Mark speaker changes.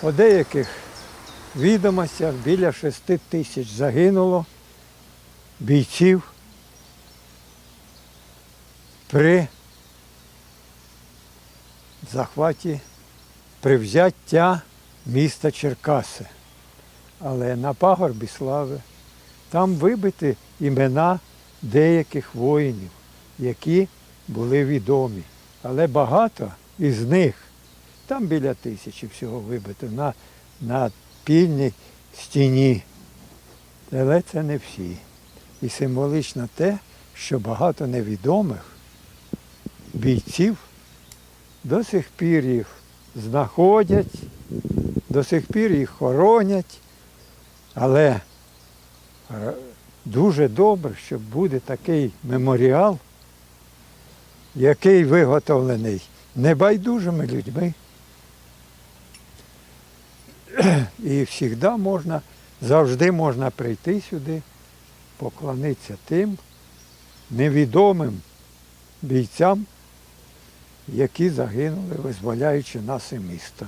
Speaker 1: По деяких відомостях біля 6 тисяч загинуло бійців при захваті при взяття міста Черкаси. Але на пагорбі слави там вибиті імена деяких воїнів, які були відомі. Але багато із них, там біля тисячі всього вибито на, на пільній стіні. Але це не всі. І символічно те, що багато невідомих бійців до сих пір їх знаходять, до сих пір їх хоронять. Але е, дуже добре, що буде такий меморіал, який виготовлений небайдужими людьми. І завжди можна, завжди можна прийти сюди, поклонитися тим невідомим бійцям, які загинули, визволяючи наше місто.